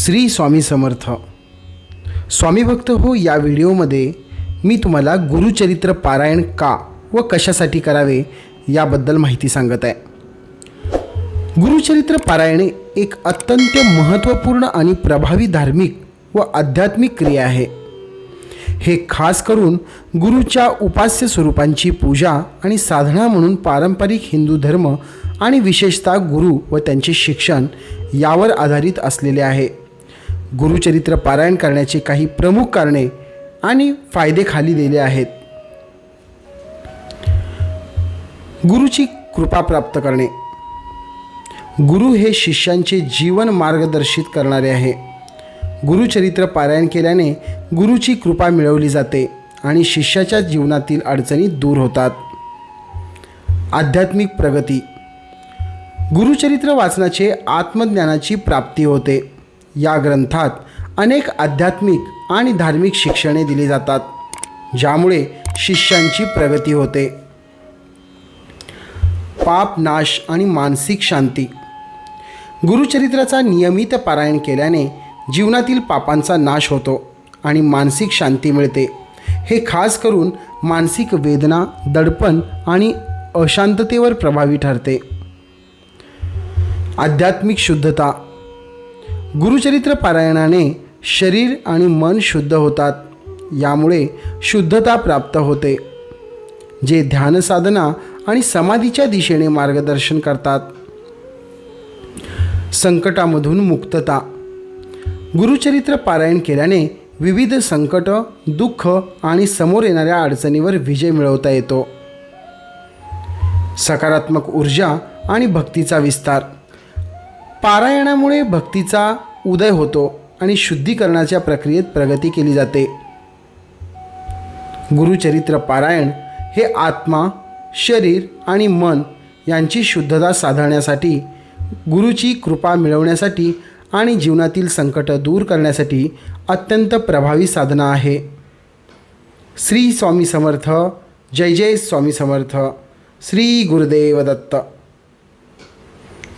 श्री स्वामी समर्थ. स्वामी भक्त हो या व्हिडिओमध्ये मी तुम्हाला गुरुचरित्र पारायण का व कशासाठी करावे याबद्दल माहिती सांगत आहे. गुरुचरित्र पारायण एक अत्यंत महत्त्वपूर्ण आणि प्रभावी धार्मिक व आध्यात्मिक क्रिया आहे. हे खास करून गुरुच्या उपास्य स्वरूपांची पूजा आणि साधना म्हणून पारंपरिक हिंदू धर्म आणि विशेषतः गुरु व त्यांचे शिक्षण यावर आधारित असलेले आहे. गुरुचरित्र पारायण करण्याचे काही प्रमुख कारणे आणि फायदे खाली दिले आहेत. गुरुची कृपा प्राप्त करणे. गुरु हे शिष्यांचे जीवन मार्गदर्शित करणारे आहे. गुरुचरित्र पारायण केल्याने गुरुची कृपा मिळवली जाते आणि शिष्याच्या जीवनातील अडचणी दूर होतात. आध्यात्मिक प्रगती. गुरुचरित्र वाचनाचे आत्मज्ञानाची प्राप्ती होते. या ग्रंथात अनेक आध्यात्मिक आणि धार्मिक शिक्षणे दिली जातात ज्यामुळे शिष्यांची प्रगती होते. पाप नाश आणि मानसिक शांती. गुरुचरित्राचा नियमित पारायण केल्याने जीवनातील पापांचा नाश होतो आणि मानसिक शांती मिळते. हे खास करून मानसिक वेदना दडपण आणि अशांततेवर प्रभावी ठरते. आध्यात्मिक शुद्धता गुरुचरित्र पारायणाने शरीर आणि मन शुद्ध होतात. यामुळे शुद्धता प्राप्त होते. जे ध्यानसाधना आणि समाधीच्या दिशेने मार्गदर्शन करतात. संकटामधून मुक्तता. गुरुचरित्र पारायण केल्याने विविध संकट दुःख आणि समोर येणाऱ्या अडचणीवर विजय मिळवता येतो. सकारात्मक ऊर्जा आणि भक्तीचा विस्तार. पारायणामुळे भक्तीचा उदय होतो आणि शुद्धीकरणाच्या प्रक्रियेत प्रगती केली जाते. गुरुचरित्र पारायण हे आत्मा शरीर आणि मन यांची शुद्धता साधण्यासाठी गुरुची कृपा मिळवण्यासाठी आणि जीवनातील संकटं दूर करण्यासाठी अत्यंत प्रभावी साधना आहे. श्री स्वामी समर्थ जय जय स्वामी समर्थ श्री गुरुदेव दत्त.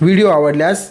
व्हिडिओ आवडल्यास